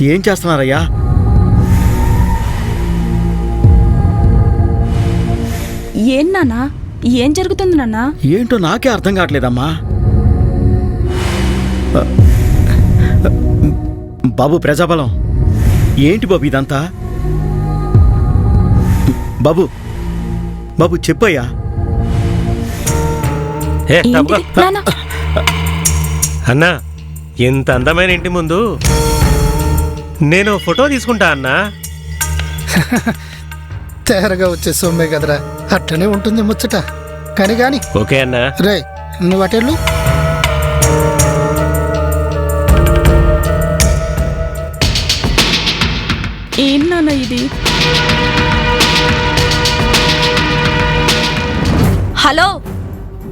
ఏం చేస్తున్నారయ్యా? ఏం నాన్నా? ఏం జరుగుతుంది నాన్నా? ఏంటో నాకే అర్థం కావట్లేదమ్మా. బాబు ప్రజాబలం. ఏంటి బాబు ఇదంతా? బాబు బాబు చెప్పయ్యా. ఏంటిది? అన్నా ఇంత అందమైన ఇంటి ముందు నేను ఫోటో తీసుకుంటా అన్నా. తేరగా వచ్చే సొమ్మే కదరా. అట్టనే ఉంటుంది ముచ్చట. కానీ గాని. ఓకే అన్నా. రే నువ్వు అటెళ్ళు. ఏం నాన్న ఇది? హలో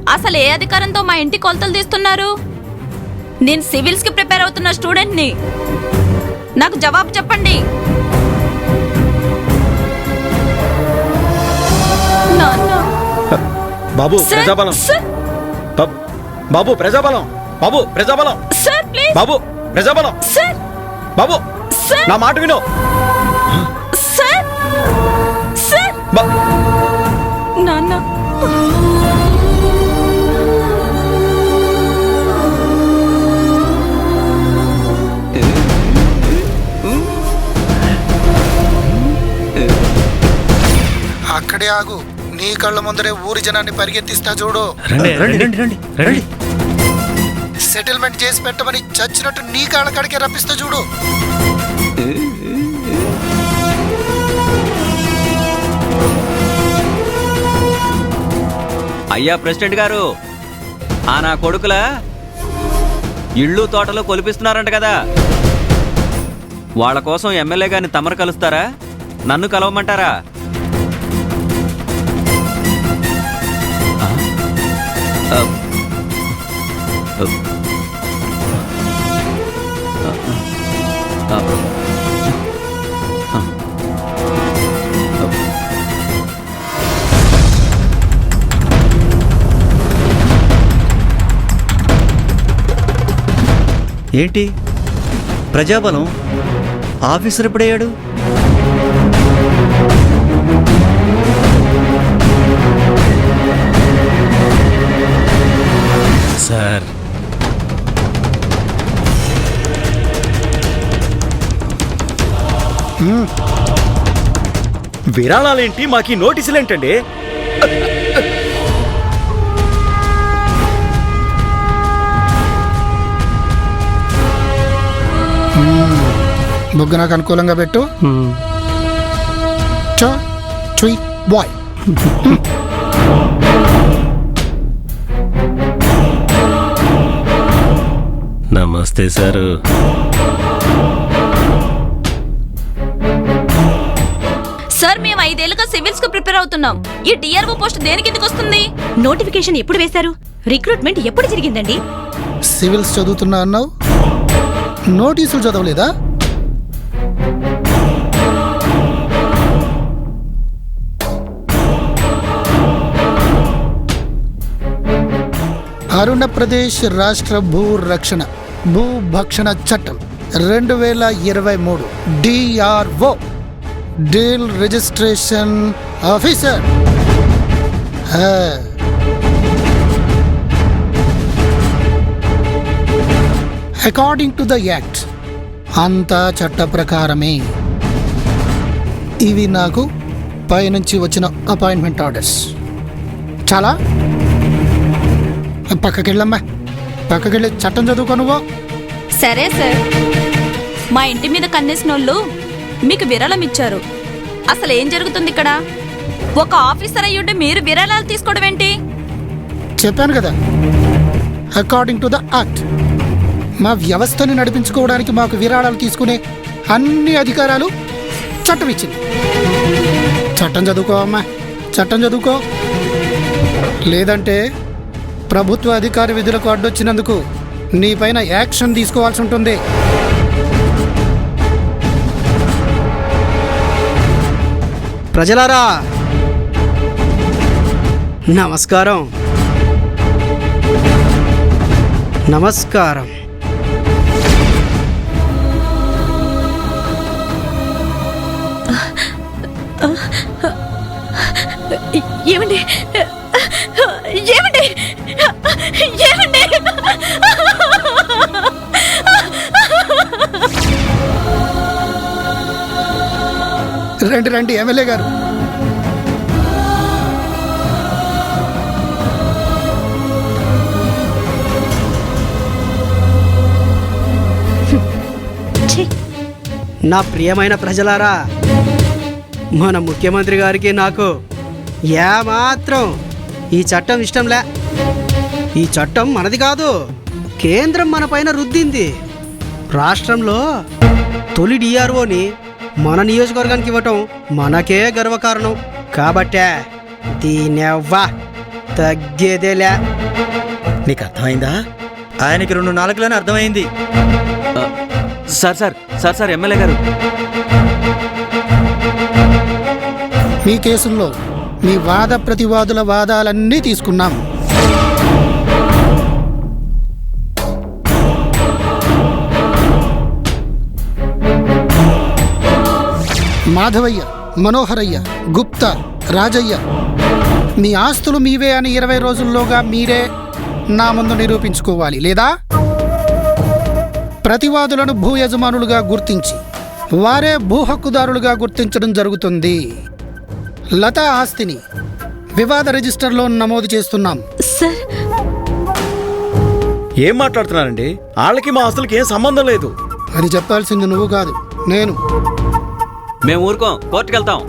అసలు ఏ అధికారంతో మా ఇంటి కొలతలు తీస్తున్నారు? నేను సివిల్స్కి ప్రిపేర్ అవుతున్న స్టూడెంట్ని. నాకు జవాబు చెప్పండి. Babu Prajabalam. Babu- Prajabalam. Babu Prajabalam. Sir please. Babu Prajabalam. Sir. Babu నా మాట విను. కళ్ళ ముందరే ఊరి జనాన్ని పరిగెత్తిస్తా చూడు. రండి రండి రండి రండి రండి సెటిల్మెంట్ చేసి పెట్టమని చచ్చినట్టు నీ కాళ్ళ కాడికే రప్పిస్తా చూడు. అయ్యా ప్రెసిడెంట్ గారు ఆ నా కొడుకుల ఇళ్ళు తోటలు కొలిపిస్తున్నారంట కదా. వాళ్ళ కోసం ఎమ్మెల్యే గారిని తమరు కలుస్తారా? నన్ను కలవమంటారా? ఏంటి? ప్రజాబలం ఆఫీసర్ ఎప్పుడయ్యాడు? విరాళాలేంటి? మాకు ఈ నోటీసులు ఏంటండి బుగ్గ నాకు అనుకూలంగా పెట్టు. చో చుయ్ బాయ్ నమస్తే సార్. సివిల్స్కు ప్రిపేర్ అవుతున్నాం. ఈ డిఆర్ఓ పోస్ట్ దేనికి ఎందుకు వస్తుంది? నోటిఫికేషన్ ఎప్పుడు వేశారు? రిక్రూట్మెంట్ ఎప్పుడు జరిగిందండి? సివిల్స్ చదువుతున్నా అన్నావు? నోటీసులు చదవలేదా? అరుణప్రదేశ్ రాష్ట్ర భూ రక్షణ భూభక్షణ చట్టం రెండు వేల ఇరవై మూడు DRO deal registration officer. According to the act అంతా చట్ట ప్రకారమే. ఇవి నాకు పైనుంచి వచ్చిన అపాయింట్మెంట్ ఆర్డర్స్ చాలా? పక్కకెళ్ళమ్మా. పక్కకెళ్ళి చట్టం చదువుకో నువ్వు. సరే సార్. మా ఇంటి మీద కన్నేసిన వాళ్ళు మీకు విరాళం ఇచ్చారు అసలు ఏం జరుగుతుంది ఇక్కడ? ఒక ఆఫీసర్ అయ్యుండి మీరు విరాళాలు తీసుకోవడం ఏంటి? చెప్పాను కదా. అకార్డింగ్ టు ద యాక్ట్ మా వ్యవస్థని నడిపించుకోవడానికి మాకు విరాళాలు తీసుకునే అన్ని అధికారాలు చట్టం ఇచ్చింది చట్టం చదువుకో అమ్మా. చట్టం చదువుకో. లేదంటే ప్రభుత్వ అధికారి విధులకు అడ్డొచ్చినందుకు నీపైన యాక్షన్ తీసుకోవాల్సి ఉంటుంది. ప్రజలారా నమస్కారం. నమస్కారం. ఏమండి? రండి రండి ఎమ్మెల్యే గారు. నా ప్రియమైన ప్రజలారా మన ముఖ్యమంత్రి గారికి నాకు ఏమాత్రం ఈ చట్టం ఇష్టంలే. ఈ చట్టం మనది కాదు కేంద్రం మన పైన రుద్దింది. రాష్ట్రంలో తొలి డిఆర్ఓని మన నియోజకవర్గానికి ఇవ్వటం మనకే గర్వకారణం. కాబట్టే దీనెవ్వా తగ్గేదేలే. నీకు అర్థమైందా? ఆయనకి రెండు నాలుగులని అర్థమైంది. Sir sir sir sir MLA గారు. మీ కేసుల్లో మీ వాద ప్రతివాదుల వాదాలన్నీ తీసుకున్నాం. మాధవయ్య మనోహరయ్య గుప్తా రాజయ్య. మీ ఆస్తులు మీవే అని ఇరవై రోజుల్లోగా మీరే నా ముందు నిరూపించుకోవాలి లేదా? ప్రతివాదులను భూ యజమానులుగా గుర్తించి వారే భూ హక్కుదారులుగా గుర్తించడం జరుగుతుంది. లత ఆస్తిని వివాద రిజిస్టర్లో నమోదు చేస్తున్నాం. సార్. ఏం మాట్లాడుతున్నారండి? వాళ్ళకి మా ఆస్తులకి ఏం సంబంధం లేదు. అది చెప్పాల్సింది నువ్వు కాదు నేను. మేము ఊరుకోం కోర్టుకు వెళ్తాం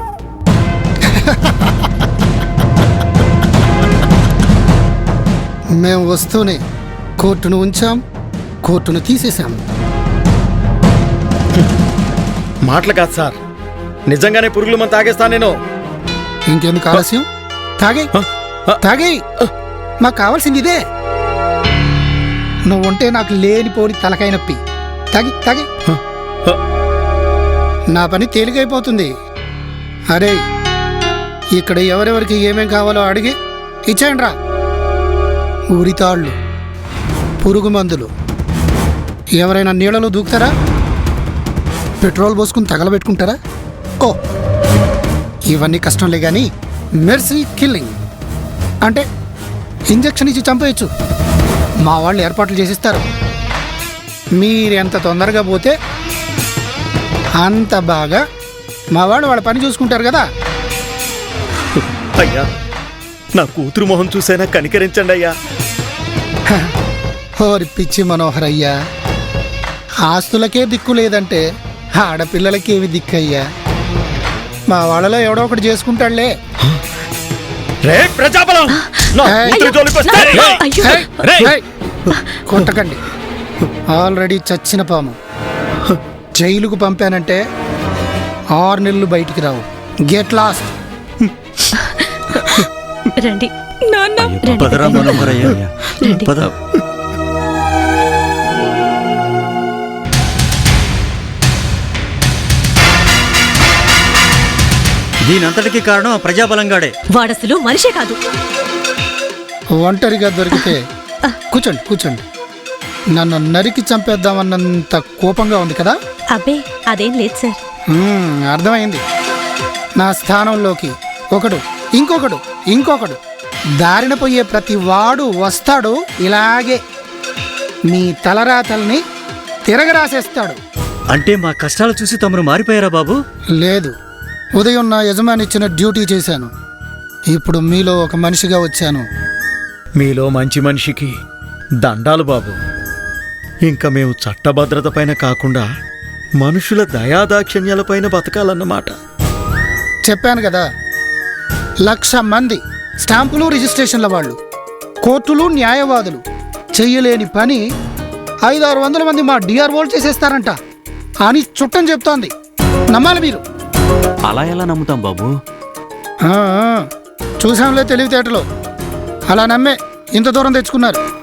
మేము వస్తూనే కోర్టును ఉంచాం కోర్టును తీసేశాం. మాటలు కాదు సార్. నిజంగానే పురుగుల మంది తాగేస్తాను నేను. ఇంకెందుకు ఆలస్యం? తాగే? తాగే. మాకు కావాల్సింది ఇదే. నువ్వుంటే నాకు లేనిపోని తలకాయ నొప్పి. తాగి తాగి? నా పని తేలికైపోతుంది. అరే ఇక్కడ ఎవరెవరికి ఏమేం కావాలో అడిగి ఇచ్చేయండి రా. ఉరితాళ్ళు పురుగు మందులు. ఎవరైనా నీళ్ళలో దూకుతారా? పెట్రోల్ పోసుకుని తగలబెట్టుకుంటారా? ఓ ఇవన్నీ కష్టంలే కానీ మెర్సీ కిల్లింగ్. అంటే ఇంజక్షన్ ఇచ్చి చంపేయచ్చు. మా వాళ్ళు ఏర్పాట్లు చేసిస్తారు. మీరు ఎంత తొందరగా పోతే అంత బాగా మా వాళ్ళు వాళ్ళ పని చూసుకుంటారు కదా. అయ్యా నా కూతురు మొహం చూసైనా కనికరించండి అయ్యా. ఓరి పిచ్చి మనోహర్ అయ్యా ఆస్తులకే దిక్కు లేదంటే ఆడపిల్లలకేమి దిక్కయ్యా. మా వాళ్ళలో ఎవడో ఒకటి చేసుకుంటాడులే. రే ప్రజాబలం! నా. కూతురు రేయ్. కొట్టకండి. ఆల్రెడీ చచ్చిన పాము. జైలుకు పంపానంటే ఆరు నెలలు బయటికి రావు. గెట్ లాస్ట్ రండి. నాన్న. పదరా. మనోహరయ్య. పద. దీనంతటికి కారణం ఆ ప్రజాబలంగాడే. వాడసలు మనిషే కాదు. ఒంటరిగా దొరికితే కూర్చోండి కూర్చోండి. నన్ను నరికి చంపేద్దామన్నంత కోపంగా ఉంది కదా? అబ్బే అదేం లేదు సార్. అర్థమైంది. నా స్థానంలోకి ఒకడు ఇంకొకడు ఇంకొకడు దారిన పోయే ప్రతి వాడు వస్తాడు ఇలాగే. మీ తలరాతల్ని తిరగరాసేస్తాడు. అంటే మా కష్టాలు చూసి తమరు మారిపోయారా బాబు? లేదు. ఉదయం నా యజమాని ఇచ్చిన డ్యూటీ చేశాను. ఇప్పుడు మీలో ఒక మనిషిగా వచ్చాను. మీలో మంచి మనిషికి దండాలు బాబు. ఇంకా మేము చట్టభద్రత పైన కాకుండా మనుషుల దయాదాక్షిణ్యాలపైన బతకాలన్నమాట. చెప్పాను కదా లక్ష మంది స్టాంపులు రిజిస్ట్రేషన్ల వాళ్ళు కోర్టులు న్యాయవాదులు చెయ్యలేని పని ఐదారు వందల మంది మా డిఆర్ఓలు చేసేస్తారంట. అని చుట్టం చెప్తోంది. నమ్మాలి మీరు. అలా ఎలా నమ్ముతాం బాబు? చూసాంలే తెలివితేటలో. అలా నమ్మే ఇంత దూరం తెచ్చుకున్నారు.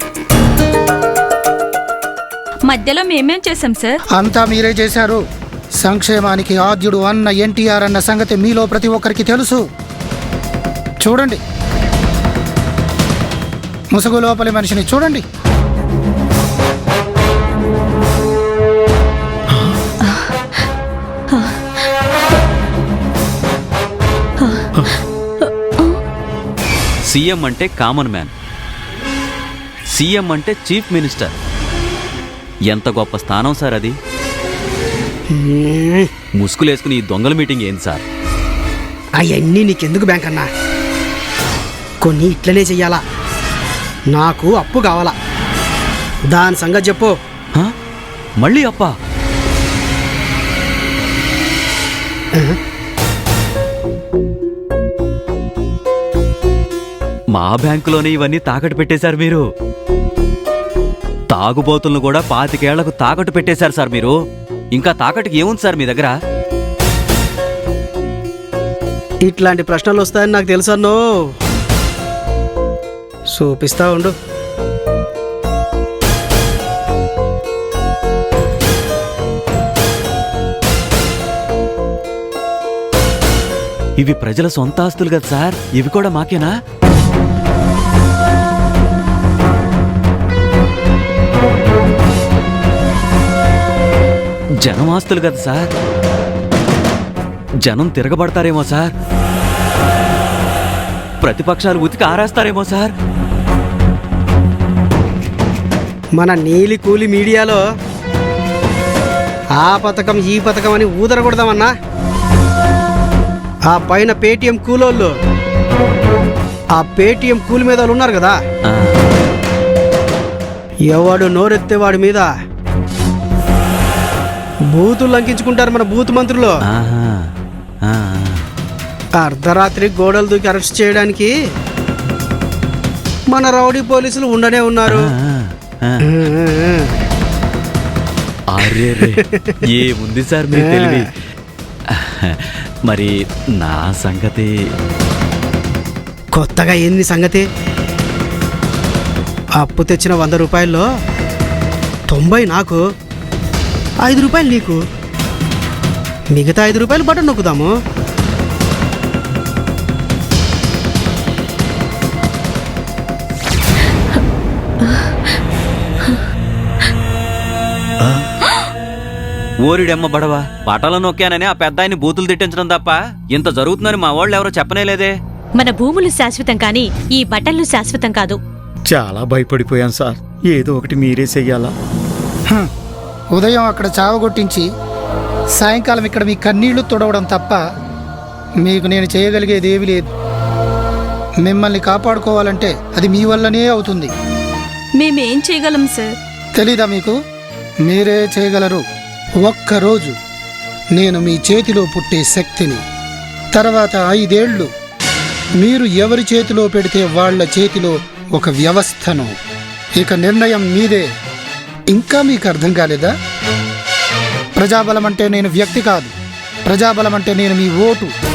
మధ్యలో మేమేం చేసాం సార్? అంతా మీరే చేశారు. సంక్షేమానికి ఆద్యుడు అన్న ఎన్టీఆర్ అన్న సంగతి మీలో ప్రతి ఒక్కరికి తెలుసు. చూడండి. ముసుగు లోపలి మనిషిని చూడండి. సీఎం అంటే కామన్ మ్యాన్. సీఎం అంటే చీఫ్ మినిస్టర్. ఎంత గొప్ప స్థానం సార్ అది? ముసుగులేసుకుని ఈ దొంగల మీటింగ్ ఏంది సార్? అవన్నీ నీకెందుకు బ్యాంక్ అన్నా? కొన్ని ఇట్లనే చెయ్యాలా? నాకు అప్పు కావాలా? దాని సంగతి చెప్పు? మళ్ళీ అప్పా? మా బ్యాంకులోనే ఇవన్నీ తాకట్టు పెట్టేశారు మీరు. తాగుబోతులను కూడా పాతికేళ్ళకు తాకట్టు పెట్టేశారు సార్ మీరు. ఇంకా తాకట్టుకి ఏముంది సార్ మీ దగ్గర? ఇట్లాంటి ప్రశ్నలు వస్తాయని నాకు తెలుసన్నో చూపిస్తా ఉండు. ఇవి ప్రజల సొంత ఆస్తులు కదా సార్? ఇవి కూడా మాకేనా? జనం ఆస్తులు కదా సార్? జనం తిరగబడతారేమో సార్? ప్రతిపక్షాలు ఉతికి ఆరేస్తారేమో సార్? మన నీలి కూలి మీడియాలో ఆ పథకం ఈ పథకం అని ఊదరకూడదామన్నా ఆ పైన పేటిఎం కూలోళ్ళు ఆ పేటిఎం కూలి మీద వాళ్ళు ఉన్నారు కదా? ఎవడు నోరెత్తే వాడి మీద బూతులు లంకించుకుంటారు మన బూత్ మంత్రులు. అర్ధరాత్రి గోడలు దూకి అరెస్ట్ చేయడానికి మన రౌడీ పోలీసులు ఉండనే ఉన్నారు. ఏముంది సార్ మీ తెలివి? మరి నా సంగతి? కొత్తగా ఏంది సంగతి? అప్పు తెచ్చిన వంద రూపాయల్లో తొంభై నాకు ఐదు రూపాయలు నీకు. మిగతా ఐదు రూపాయలు బటన్ నొక్కుదాము. ఓరిడెమ్మ బడవా బట్టలు నొక్కానని ఆ పెద్ద ఆయన్ని బూతులు తిట్టించడం తప్ప ఇంత జరుగుతుందని మా వాళ్ళు ఎవరో చెప్పనేలేదే మన భూములు శాశ్వతం కానీ ఈ బట్టలు శాశ్వతం కాదు. చాలా భయపడిపోయాను సార్. ఏదో ఒకటి మీరే చెయ్యాలా. ఉదయం అక్కడ చావగొట్టించి సాయంకాలం ఇక్కడ మీ కన్నీళ్ళు తుడవడం తప్ప మీకు నేను చేయగలిగేది ఏమీ లేదు. మిమ్మల్ని కాపాడుకోవాలంటే అది మీ వల్లనే అవుతుంది. మేమేం చేయగలం సార్? తెలీదా మీకు? మీరే చేయగలరు. ఒక్కరోజు నేను మీ చేతిలో పుట్టే శక్తిని. తర్వాత ఐదేళ్ళు మీరు ఎవరి చేతిలో పెడితే వాళ్ళ చేతిలో ఒక వ్యవస్థను. ఇక నిర్ణయం మీదే. ఇంకా మీకు అర్థం కాలేదా? ప్రజాబలం అంటే నేను వ్యక్తి కాదు. ప్రజాబలం అంటే నేను మీ ఓటు.